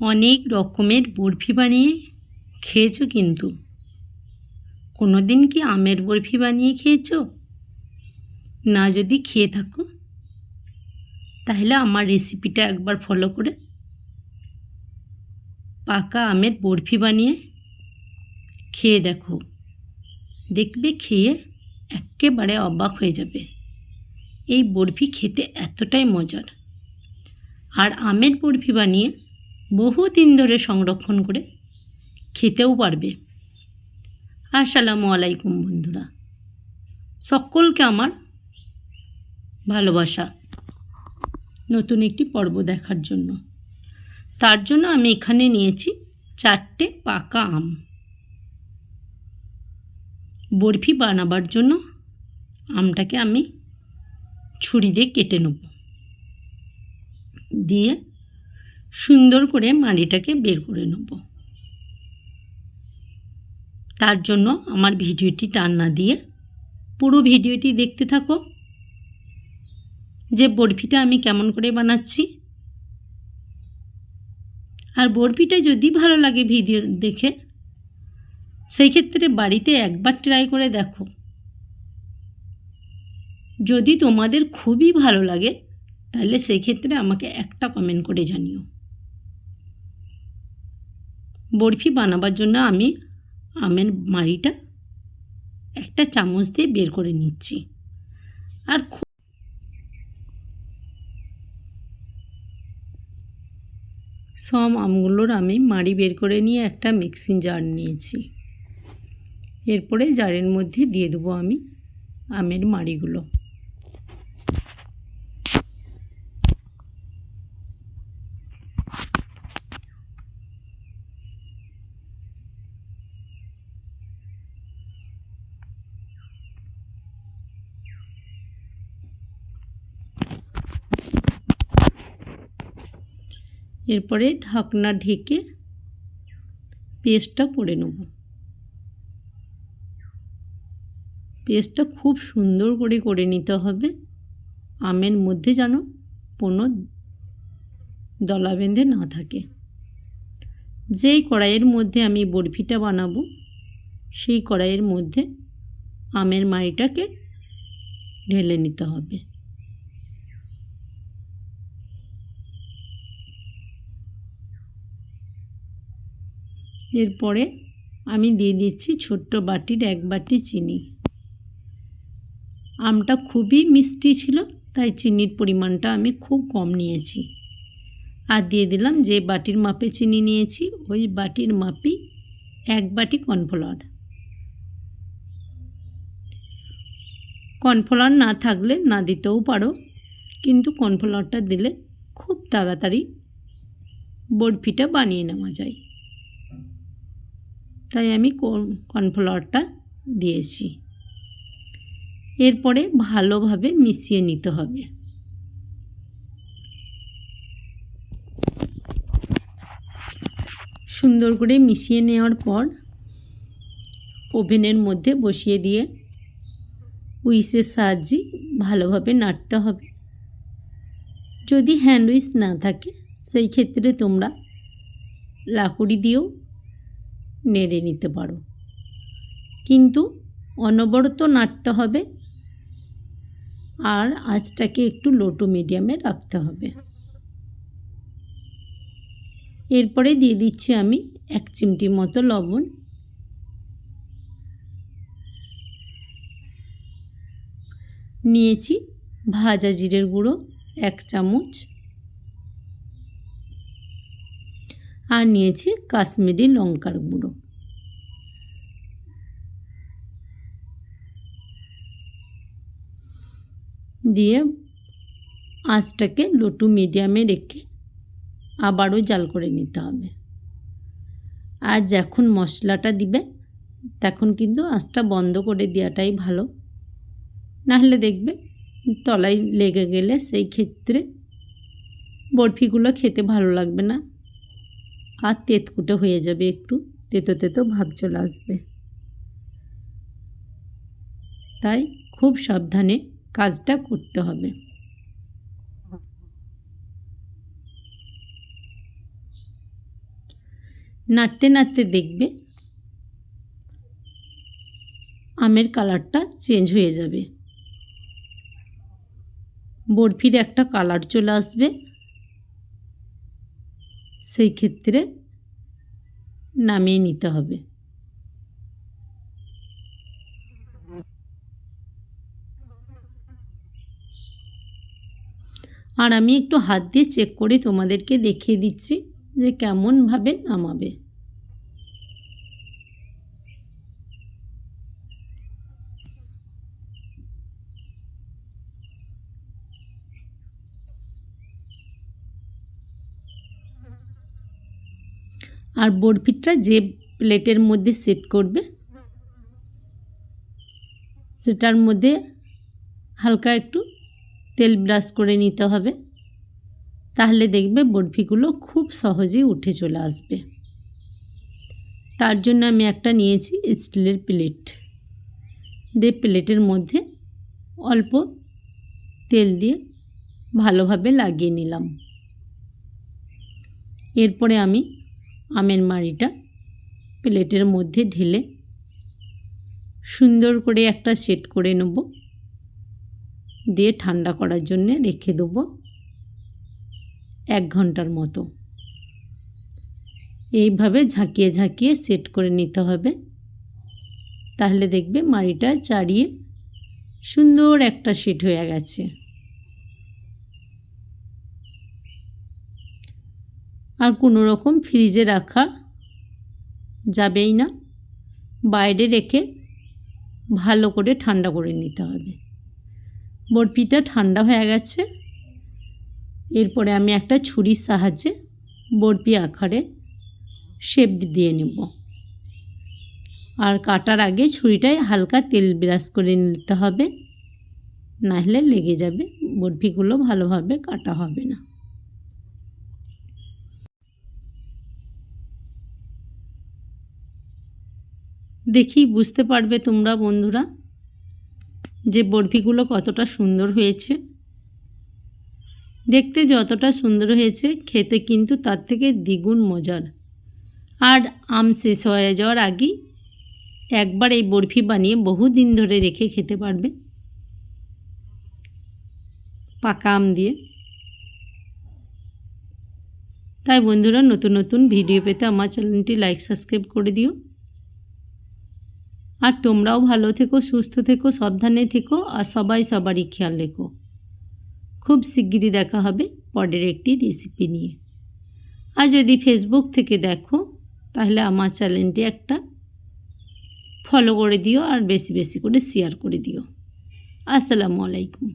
অনেক রকমের বরফি বানিয়ে খেয়েছো কিন্তু। কোনো দিন কি আমের বরফি বানিয়ে খেয়েছো? না যদি খেয়ে থাকো, তাহলে আমার রেসিপিটা একবার ফলো করে পাকা আমের বরফি বানিয়ে খেয়ে দেখো। দেখবে খেয়ে একেবারে অবাক হয়ে যাবে। এই বরফি খেতে এতটাই মজার। আর আমের বরফি বানিয়ে বহু দিন ধরে সংরক্ষণ করে খেতেও পারবে। আসসালামু আলাইকুম বন্ধুরা। সকলকে আমার ভালোবাসা। নতুন একটি পর্ব দেখার জন্য। তার জন্য আমি এখানে নিয়েছি চারটে পাকা আম। বরফি বানাবার জন্য আমটাকে আমি ছুরি দিয়ে কেটে নেব। দিয়ে সুন্দর করে মাড়িটাকে বের করে নেব। তার জন্য আমার ভিডিওটি টান না দিয়ে পুরো ভিডিওটি দেখতে থাকো। যে বরফিটা আমি কেমন করে বানাচ্ছি। আর বরফিটা যদি ভালো লাগে ভিডিও দেখে, সেই ক্ষেত্রে বাড়িতে একবার ট্রাই করে দেখো। যদি তোমাদের খুবই ভালো লাগে, তাহলে সেই ক্ষেত্রে আমাকে একটা কমেন্ট করে জানিও। বরফি বানাবার জন্য আমি আমের মাড়িটা একটা চামচ দিয়ে বের করে নিচ্ছি। আর সব আমগুলোর আমি মাড়ি বের করে নিয়ে একটা মিক্সিং জার নিয়েছি। এরপরে জারের মধ্যে দিয়ে দেবো আমি আমের মাড়িগুলো। এরপরে ঢাকনা ঢেকে পেস্টটা করে নেব। পেস্টটা খুব সুন্দর করে করে নিতে হবে। আমের মধ্যে যেন কোনো দলা বেঁধে না থাকে। যেই কড়াইয়ের মধ্যে আমি বরফিটা বানাবো, সেই কড়াইয়ের মধ্যে আমের মাড়িটাকে ঢেলে নিতে হবে। এরপরে আমি দিয়ে দিচ্ছি ছোট্ট বাটির এক বাটি চিনি। আমটা খুবই মিষ্টি ছিল, তাই চিনির পরিমাণটা আমি খুব কম নিয়েছি। আর দিয়ে দিলাম যে বাটির মাপে চিনি নিয়েছি, ওই বাটির মাপই এক বাটি কর্নফ্লাওয়ার। কর্নফ্লাওয়ার না থাকলে না দিতেও পারো, কিন্তু কর্নফ্লাওয়ারটা দিলে খুব তাড়াতাড়ি বরফিটা বানিয়ে নেওয়া যায়। তাই আমি কর্নফ্লাওয়ারটা দিয়েছি। এরপরে ভালোভাবে মিশিয়ে নিতে হবে। সুন্দর করে মিশিয়ে নেওয়ার পর ওভেনের মধ্যে বসিয়ে দিয়ে উইসের সাহায্যে ভালোভাবে নাড়তে হবে। যদি হ্যান্ড উইস না থাকে, সেই ক্ষেত্রে তোমরা লাকুড়ি দিয়েও নেড়ে নিতে পারো। কিন্তু অনবরত নাড়তে হবে। আর আঁচটাকে একটু লো টু মিডিয়ামে রাখতে হবে। এরপরে দিয়ে দিচ্ছি আমি এক চিমটি মতো লবণ। নিয়েছি ভাজা জিরের গুঁড়ো, এক চামচ। আর নিয়েছি কাশ্মীরি লঙ্কার গুঁড়ো। দিয়ে আঁচটাকে লোটু মিডিয়ামে রেখে আবারও জাল করে নিতে হবে। আর যখন মশলাটা দিবে, তখন কিন্তু আঁচটা বন্ধ করে দেওয়াটাই ভালো। নাহলে দেখবে তলায় লেগে গেলে সেই ক্ষেত্রে বরফিগুলো খেতে ভালো লাগবে না। আর তেতকুটে হয়ে যাবে একটু। তেতো তেতো ভাব চলে আসবে। তাই খুব সাবধানে কাজটা করতে হবে। নাড়তে নাড়তে দেখবে আমের কালারটা চেঞ্জ হয়ে যাবে। বরফির একটা কালার চলে আসবে। সেই ক্ষেত্রে নামিয়ে নিতে হবে। আর আমি একটু হাত দিয়ে চেক করে, তোমাদেরকে দেখিয়ে দিচ্ছি যে কেমনভাবে নামাবে। আর বরফিটা যে প্লেটের মধ্যে সেট করবে, সেটার মধ্যে হালকা একটু তেল ব্রাশ করে নিতে হবে, তাহলে দেখবে বরফিগুলো খুব সহজেই উঠে চলে আসবে। তার জন্য আমি একটা নিয়েছি স্টিলের প্লেট। দিয়ে প্লেটের মধ্যে অল্প তেল দিয়ে ভালোভাবে লাগিয়ে নিলাম। এরপরে আমি আমের মাড়িটা প্লেটের মধ্যে ঢেলে সুন্দর করে একটা সেট করে নেব। দিয়ে ঠান্ডা করার জন্যে রেখে দেবো এক ঘণ্টার মতো। এইভাবে ঝাঁকিয়ে ঝাঁকিয়ে সেট করে নিতে হবে। তাহলে দেখবে মাড়িটা চাড়িয়ে সুন্দর একটা সেট হয়ে গেছে। আর কোনো রকম ফ্রিজে রাখা যাবেই না। বাইরে রেখে ভালো করে ঠান্ডা করে নিতে হবে। বরফিটা ঠান্ডা হয়ে গেছে। এরপরে আমি একটা ছুরির সাহায্যে বরফি আকারে শেপ দিয়ে নেব। আর কাটার আগে ছুরিটায় হালকা তেল ব্রাশ করে নিতে হবে। নাহলে লেগে যাবে। বরফিগুলো ভালোভাবে কাটা হবে না। দেখি বুঝতে পারবে তোমরা বন্ধুরা যে বরফিগুলো কতটা সুন্দর হয়েছে। দেখতে যতটা সুন্দর হয়েছে, খেতে কিন্তু তার থেকে দ্বিগুণ মজার। আর আম শেষ হয়ে যাওয়ার আগেই একবার এই বরফি বানিয়ে বহু দিন ধরে রেখে খেতে পারবে। পাকা আম দিয়ে। তাই বন্ধুরা, নতুন নতুন ভিডিও পেতে আমার চ্যানেলটি লাইক, সাবস্ক্রাইব করে দিও। আর তোমরাও ভালো থেকো, সুস্থ থেকো, সাবধানে থেকো আর সবাই সবারই খেয়াল রেখো। খুব শিগগিরই দেখা হবে পরের একটি রেসিপি নিয়ে। আর যদি ফেসবুক থেকে দেখো, তাহলে আমার চ্যানেলটি একটা ফলো করে দিও আর বেশি বেশি করে শেয়ার করে দিও। আসসালামু আলাইকুম।